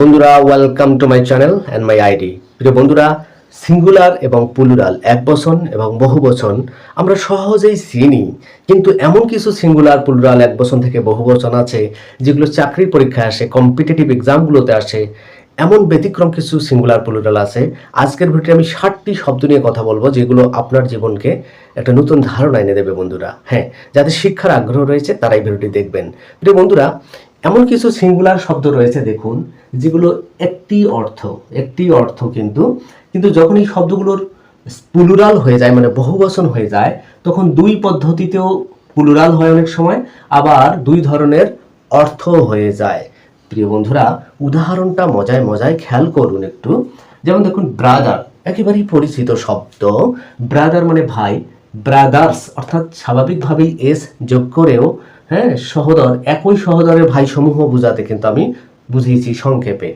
বন্ধুরা welcome to my channel and my ID প্রিয় বন্ধুরা সিঙ্গুলার এবং পুলুরাল এক বচন এবং বহু বচন আমরা সহজেই চিনি, কিন্তু এমন কিছু সিঙ্গুলার পুলুরাল এক বচন থেকে বহু বচন আছে, যেগুলো চাকরির পরীক্ষায় আসে কম্পিটিটিভ এক্সামগুলোতে আসে। এমন ব্যতিক্রম কিছু সিঙ্গুলার পুলুরাল আছে। আজকের ভিডিওতে আমি ষাটটি শব্দ নিয়ে কথা বলব, যেগুলো আপনার জীবনকে একটা নতুন ধারণা এনে দেবে বন্ধুরা। হ্যাঁ যাদের শিক্ষার আগ্রহ রয়েছে তারা এই ভিডিওটি দেখবেন। প্রিয় বন্ধুরা এমন কিছু সিঙ্গুলার শব্দ রয়েছে দেখুন, যেগুলো একটি অর্থ একটি অর্থ কিন্তু কিন্তু যখন এই শব্দগুলোর প্লুরাল হয়ে যায় মানে বহুবচন হয়ে যায়, তখন দুই পদ্ধতিতেও প্লুরাল হয় অনেক সময়, আবার দুই ধরনের অর্থ হয়ে যায়। প্রিয় বন্ধুরা, উদাহরণটা মজায় মজায় খেয়াল করুন একটু। যেমন দেখুন ব্রাদার একেবারেই পরিচিত শব্দ। ব্রাদার মানে ভাই ব্রাদার্স অর্থাৎ স্বাভাবিকভাবেই এস যোগ করেও হ্যাঁ সহোদর, একই সহোদরের ভাই সমূহ বোঝাতে কিন্তু আমি বুঝিয়েছি সংক্ষেপে।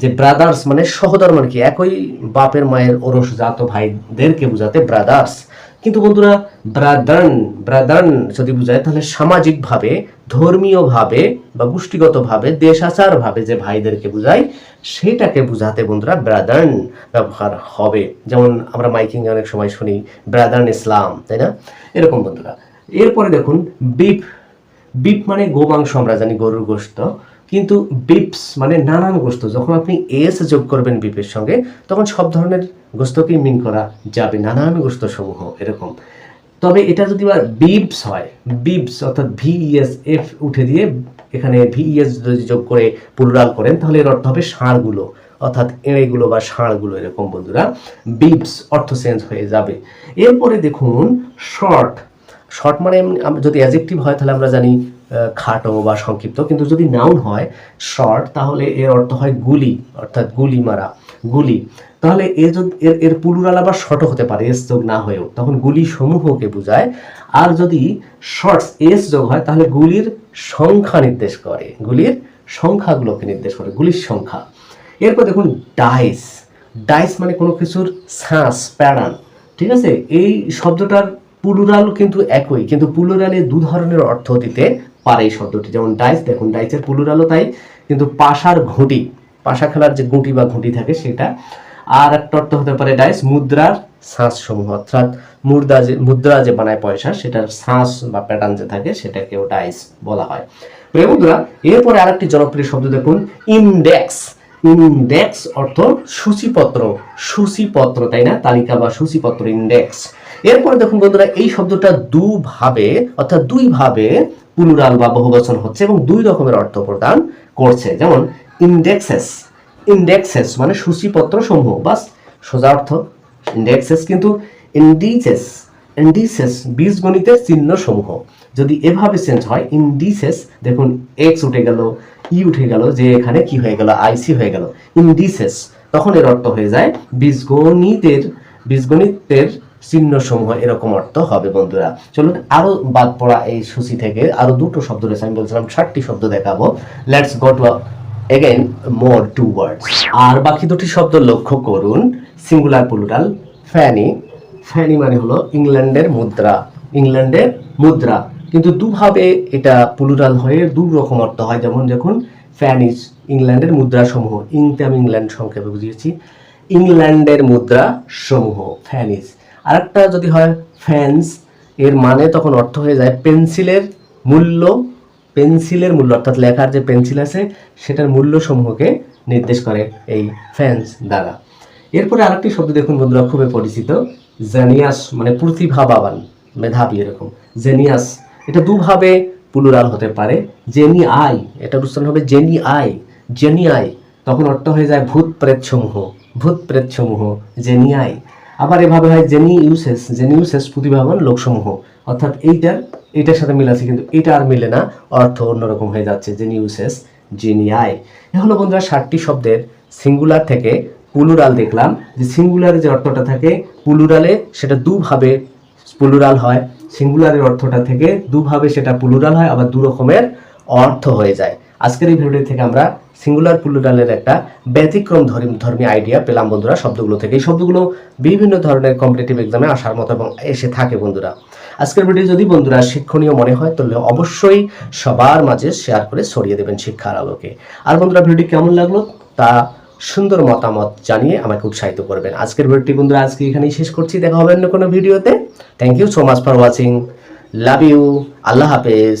যে ব্রাদার্স মানে সহোদর মানে কি? একই বাপের মায়ের ওরস জাত ভাইদেরকে বোঝাতে ব্রাদার্স কিন্তু বন্ধুরা ব্রাদার্ন ব্রাদার্ন যদি বোঝায়, তাহলে সামাজিকভাবে, ধর্মীয়ভাবে বা গোষ্ঠীগতভাবে, দেশাচারভাবে যে ভাইদেরকে বোঝায় সেটাকে বোঝাতে বন্ধুরা ব্রাদার্ন ব্যবহার হবে। যেমন আমরা মাইকিং অনেক সময় শুনি ব্রাদার্ন ইসলাম, তাই না? এরকম বন্ধুরা। এরপরে দেখুন বিপ বিপ মানে গোমাংস আমরা জানি, গরুর গোশত কিন্তু বিপস মানে নানান গোস্ত। যখন আপনি এস যোগ করবেন বিপের সঙ্গে, তখন সব ধরনের গোস্তকেই মিন করা যাবে, নানান গোস্ত সমূহ এরকম। তবে এটা যদি আবার বিপস হয়, বিপস অর্থাৎ ভিএস এফ উঠে দিয়ে এখানে ভিএস যদি যোগ করে পুনরাল করেন, তাহলে এর অর্থ হবে ষাঁড়গুলো। অর্থাৎ এড়েগুলো বা ষাঁড়গুলো এরকম বন্ধুরা, বিপস অর্থ চেঞ্জ হয়ে যাবে। এরপরে দেখুন শর্ট শর্ট মানে যদি অ্যাজেক্টিভ হয়, তাহলে আমরা জানি খাটো বা সংক্ষিপ্ত। কিন্তু যদি নাউন হয় শর্ট তাহলে এর অর্থ হয় গুলি, অর্থাৎ গুলি মারা, গুলি। তাহলে এ যদি, এর এর পুলুরাল আবার শর্টও হতে পারে এস যোগ না হয়েও। তখন গুলি সমূহকে বোঝায়। আর যদি শর্টস এস যোগ হয়, তাহলে গুলির সংখ্যা নির্দেশ করে। গুলির সংখ্যাগুলোকে নির্দেশ করে, গুলির সংখ্যা। এরপর দেখুন ডাইস ডাইস মানে কোনো কিছুর শ্বাস প্যাডান ঠিক আছে? এই শব্দটার পুলুরাল কিন্তু একই, কিন্তু পুলুরালে দু ধরনের অর্থ দিতে পারে এই শব্দটি। যেমন ডাইস, দেখুন, ডাইসের পুলুরালও তাই, কিন্তু পাশার ঘুঁটি, পাশা খেলার যে গুঁটি বা ঘুঁটি থাকে সেটা। আর একটা অর্থ হতে পারে ডাইস, মুদ্রার শ্বাস সমূহ অর্থাৎ মুদ্রা যে মুদ্রা যে বানায় পয়সা, সেটার শ্বাস বা প্যাটার্ন যে থাকে, সেটাকেও ডাইস বলা হয়। বন্ধুরা, এরপরে আরেকটি জনপ্রিয় শব্দ দেখুন ইন্ডেক্স ইন্ডেক্স অর্থ সূচিপত্র সূচিপত্র, তাই না? তালিকা বা সূচিপত্র ইন্ডেক্স। এরপরে দেখুন বন্ধুরা, এই শব্দটা দুভাবে, অর্থাৎ দুই ভাবে পুনরাল বা বহুবচন হচ্ছে এবং দুই রকমের অর্থ প্রদান করছে। যেমন ইন্ডেক্সেস ইন্ডেক্সেস মানে সূচিপত্র সমূহ, বাস, সোজা অর্থ ইন্ডেক্সেস কিন্তু ইন্ডিসেস ইন্ডিসেস বীজগণিতের চিহ্ন সমূহ যদি এভাবে চেঞ্জ হয় ইন্ডিসেস দেখুন এক্স উঠে গেল ই উঠে গেল যে এখানে কি হয়ে গেল? আইসি হয়ে গেল। ইন্ডিসেস তখন এর অর্থ হয়ে যায় বীজগণিতের বীজগণিতের চিহ্ন সমূহ এরকম অর্থ হবে বন্ধুরা। চলুন আরও বাদ পড়া এই সূচি থেকে আরও দুটো শব্দ রয়েছে। আমি বলছিলাম ষাটটি শব্দ দেখাবো। Let's go to again more two words আর বাকি দুটি শব্দ লক্ষ্য করুন। সিঙ্গুলার প্লুরাল ফ্যানি ফ্যানি মানে হলো ইংল্যান্ডের মুদ্রা। ইংল্যান্ডের মুদ্রা। কিন্তু দুভাবে এটা প্লুরাল হয়ে দু রকম অর্থ হয়। যেমন দেখুন ফ্যানিস ইংল্যান্ডের মুদ্রা সমূহ ইংতে আমি ইংল্যান্ড সংক্ষেপে বুঝিয়েছি। ইংল্যান্ডের মুদ্রা সমূহ ফ্যানিস আরেকটা যদি হয় ফ্যান্স এর মানে তখন অর্থ হয়ে যায় পেন্সিলের মূল্য। পেন্সিলের মূল্য, অর্থাৎ লেখার যে পেন্সিল আছে, সেটার মূল্য সমূহকে নির্দেশ করে এই ফ্যান্স দ্বারা। এরপরে আরেকটি শব্দ দেখুন বন্ধুরা, খুবই পরিচিত। জেনিয়াস মানে প্রতিভাবান, মেধাবী এরকম। জেনিয়াস এটা দুভাবে পুলুরাল হতে পারে, জেনি আই, এটা উচ্চারণ হবে জেনি আই জেনি আই, তখন অর্থ হয়ে যায় ভূত প্রেত সমূহ ভূত প্রেত সমূহ জেনি আই। আবার এভাবে হয় জেনি ইউসেস জেনি ইউসেস প্রতিভাবান লোকসমূহ। অর্থাৎ এইটার এইটার সাথে মিল আছে, কিন্তু এটা আর মিলে না, অর্থ অন্যরকম হয়ে যাচ্ছে, জেনি ইউসেস, জেনি আই। এ হলো বন্ধুরা ষাটটি শব্দের সিঙ্গুলার থেকে পুলুরাল দেখলাম। যে সিঙ্গুলারে যে অর্থটা থাকে, পুলুরালে সেটা দুভাবে পুলুরাল হয় সিঙ্গুলারের অর্থটা থেকে দুভাবে সেটা পুলুরাল হয়, আবার দু রকমের অর্থ হয়ে যায়। আজকের এই ভিডিও থেকে আমরা সিঙ্গুলার প্লুরালের একটা ব্যতিক্রম ধর্মী ধর্মী আইডিয়া পেলাম বন্ধুরা, শব্দগুলো থেকে। এই শব্দগুলো বিভিন্ন ধরনের কম্পিটিটিভ এক্সামে আসার মতো এবং এসে থাকে বন্ধুরা। আজকের ভিডিও যদি বন্ধুরা শিক্ষণীয় মনে হয়, তাহলে অবশ্যই সবার মাঝে শেয়ার করে ছড়িয়ে দেবেন শিক্ষার আলোকে। আর বন্ধুরা ভিডিওটি কেমন লাগল তা সুন্দর মতামত জানিয়ে আমাকে উৎসাহিত করবেন। আজকের ভিডিওটি বন্ধুরা, আজকে এখানেই শেষ করছি। দেখা হবে অন্য কোনো ভিডিওতে। Thank you so much for watching love you আল্লাহ হাফেজ।